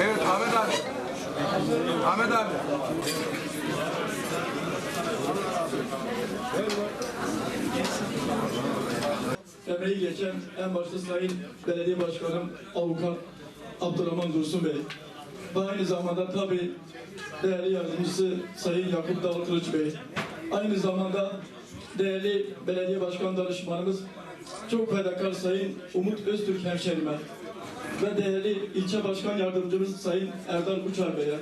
Evet Ahmet abi. Ahmet abi. Emeği geçen en başta Sayın Belediye Başkanım Avukat Abdurrahman Dursun Bey ve aynı zamanda tabi değerli yardımcısı Sayın Yakup Dalkılıç Bey aynı zamanda değerli belediye başkan danışmanımız çok fedakar Sayın Umut Öztürk hemşerime ve değerli ilçe başkan yardımcımız Sayın Erdal Uçar Bey'e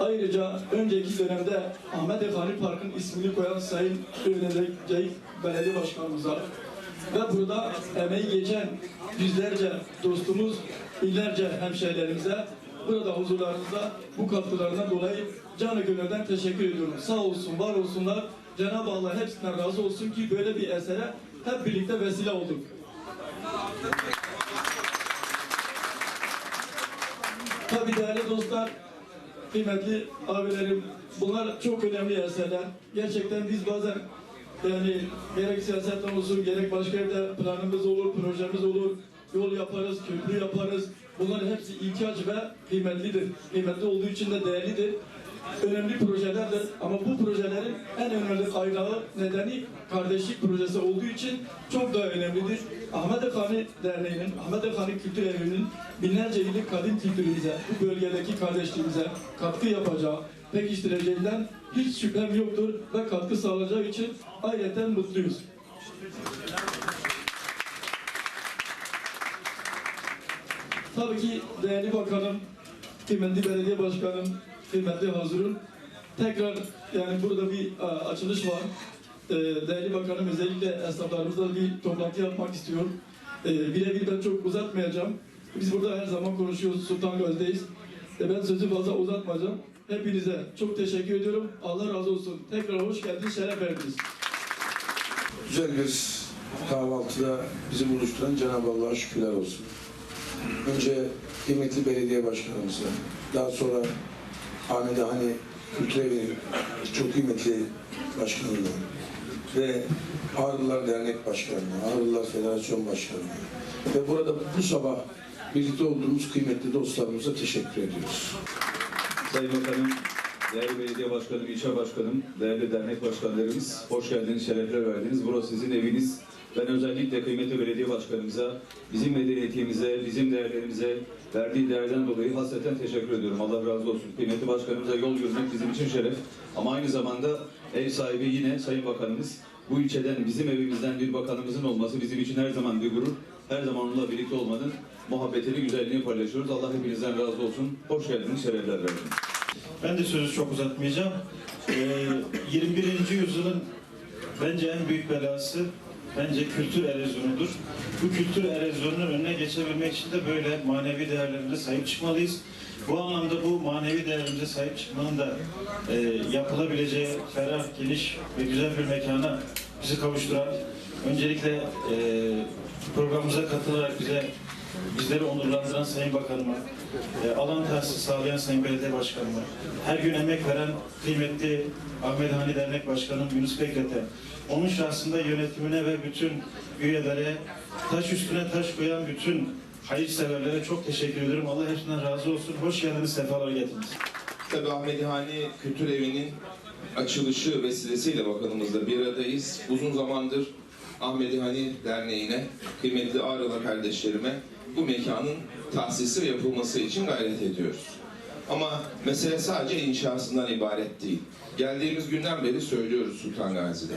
Ayrıca önceki dönemde Ahmet Efendi Park'ın ismini koyan Sayın Övünecek Belediye Başkanımıza ve burada emeği geçen yüzlerce dostumuz, binlerce hemşehrilerimize burada huzurlarınızda bu katkılarından dolayı canı gönülden teşekkür ediyorum. Sağ olsun, var olsunlar. Cenab-ı Allah hepsinden razı olsun ki böyle bir esere hep birlikte vesile olduk. Tabii değerli dostlar, kıymetli abilerim, bunlar çok önemli eserler. Gerçekten biz bazen yani gerek siyasetten olsun, gerek başka yerde planımız olur, projemiz olur, yol yaparız, köprü yaparız. Bunların hepsi ihtiyaç ve kıymetlidir. Kıymetli olduğu için de değerlidir. Önemli projelerdir ama bu projelerin en önemli kaynağı nedeni kardeşlik projesi olduğu için çok daha önemlidir. Ahmet Efendi Derneği'nin, Ahmet Efendi Kültür Evi'nin binlerce yıllık kadim kültürümüze, bu bölgedeki kardeşliğimize katkı yapacağı, pekiştireceğinden hiç şüphem yoktur ve katkı sağlayacağı için ayrıca mutluyuz. Tabii ki değerli bakanım, kıymetli belediye başkanım, kıymetli hazırın. Tekrar yani burada bir e, açılış var. E, değerli bakanım özellikle esnaflarımızla bir toplantı yapmak istiyor. E, Birebir ben çok uzatmayacağım. Biz burada her zaman konuşuyoruz, Sultan Göz'deyiz. Ben sözü fazla uzatmayacağım. Hepinize çok teşekkür ediyorum. Allah razı olsun. Tekrar hoş geldiniz, şeref verdiniz. Güzel bir kahvaltıda bizi buluşturan Cenab-ı Allah'a şükürler olsun. Önce kıymetli belediye başkanımıza, daha sonra Ahmet Hani Kültür çok kıymetli başkanına ve Ağrılar Dernek Başkanı'na, Ağrılar Federasyon Başkanı'na ve burada bu sabah birlikte olduğumuz kıymetli dostlarımıza teşekkür ediyoruz. Sayın Bakanım, değerli belediye başkanım, ilçe başkanım, değerli dernek başkanlarımız, hoş geldiniz, şerefler verdiniz. Burası sizin eviniz. Ben özellikle kıymetli belediye başkanımıza, bizim medeniyetimize, bizim değerlerimize verdiği değerden dolayı hasreten teşekkür ediyorum. Allah razı olsun. Kıymetli başkanımıza yol yürümek bizim için şeref. Ama aynı zamanda ev sahibi yine Sayın Bakanımız. Bu ilçeden, bizim evimizden bir bakanımızın olması bizim için her zaman bir gurur. Her zaman onunla birlikte olmanın muhabbetini, güzelliğini paylaşıyoruz. Allah hepinizden razı olsun. Hoş geldiniz, şerefler verdiniz. Ben de sözü çok uzatmayacağım. Ee, 21. yüzyılın bence en büyük belası bence kültür erozyonudur. Bu kültür erozyonunun önüne geçebilmek için de böyle manevi değerlerimize sahip çıkmalıyız. Bu anlamda bu manevi değerimize sahip çıkmanın da e, yapılabileceği ferah, geniş ve güzel bir mekana bizi kavuşturan, öncelikle e, programımıza katılarak bize bizleri onurlandıran Sayın Bakanıma, e, alan tahsis sağlayan Sayın Belediye Başkanıma, her gün emek veren kıymetli Ahmet Hani Dernek Başkanım Yunus Bekret'e, onun şahsında yönetimine ve bütün üyelere, taş üstüne taş koyan bütün hayırseverlere çok teşekkür ediyorum. Allah hepsinden razı olsun. Hoş geldiniz, sefalar getirdiniz. Tabii Ahmedihane Kültür Evi'nin açılışı vesilesiyle bakanımızla bir aradayız. Uzun zamandır Ahmedihane Derneği'ne, kıymetli Ağrı'la kardeşlerime bu mekanın tahsisi ve yapılması için gayret ediyoruz. Ama mesele sadece inşasından ibaret değil. Geldiğimiz günden beri söylüyoruz Sultan Gazi'de.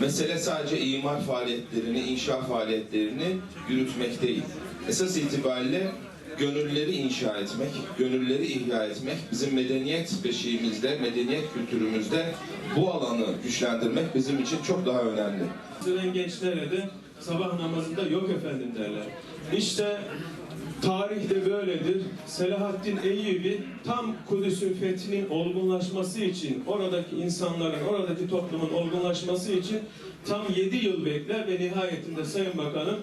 Mesele sadece imar faaliyetlerini, inşa faaliyetlerini yürütmek değil. Esas itibariyle gönülleri inşa etmek, gönülleri ihya etmek, bizim medeniyet beşiğimizde, medeniyet kültürümüzde bu alanı güçlendirmek bizim için çok daha önemli. Gençlere de sabah namazında yok efendim derler. İşte tarih de böyledir. Selahaddin Eyyubi tam Kudüs'ün fethinin olgunlaşması için, oradaki insanların, oradaki toplumun olgunlaşması için tam yedi yıl bekler ve nihayetinde Sayın Bakanım